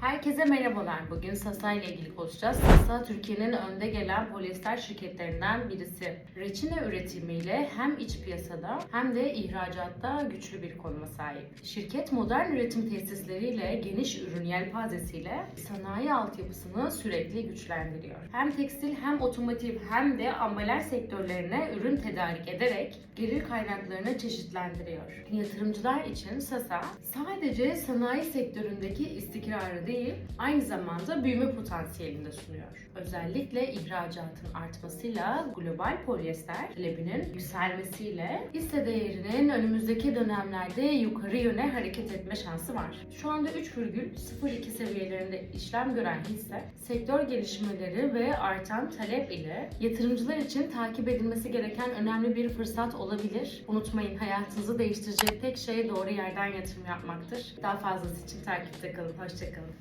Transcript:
Herkese merhabalar. Bugün Sasa ile ilgili konuşacağız. Sasa Türkiye'nin önde gelen polyester şirketlerinden birisi. Reçine üretimiyle hem iç piyasada hem de ihracatta güçlü bir konuma sahip. Şirket modern üretim tesisleriyle geniş ürün yelpazesiyle sanayi altyapısını sürekli güçlendiriyor. Hem tekstil hem otomotiv hem de ambalaj sektörlerine ürün tedarik ederek gelir kaynaklarını çeşitlendiriyor. Yatırımcılar için Sasa sadece sanayi sektöründeki istikrarı değil, aynı zamanda büyüme potansiyelini de sunuyor. Özellikle ihracatın artmasıyla global polyester talebinin yükselmesiyle hisse değerinin önümüzdeki dönemlerde yukarı yöne hareket etme şansı var. Şu anda 3,02 seviyelerinde işlem gören hisse, sektör gelişmeleri ve artan talep ile yatırımcılar için takip edilmesi gereken önemli bir fırsat olabilir. Unutmayın hayatınızı değiştirecek tek şey doğru yerden yatırım yapmaktır. Daha fazlası için takipte kalın. Hoşçakalın.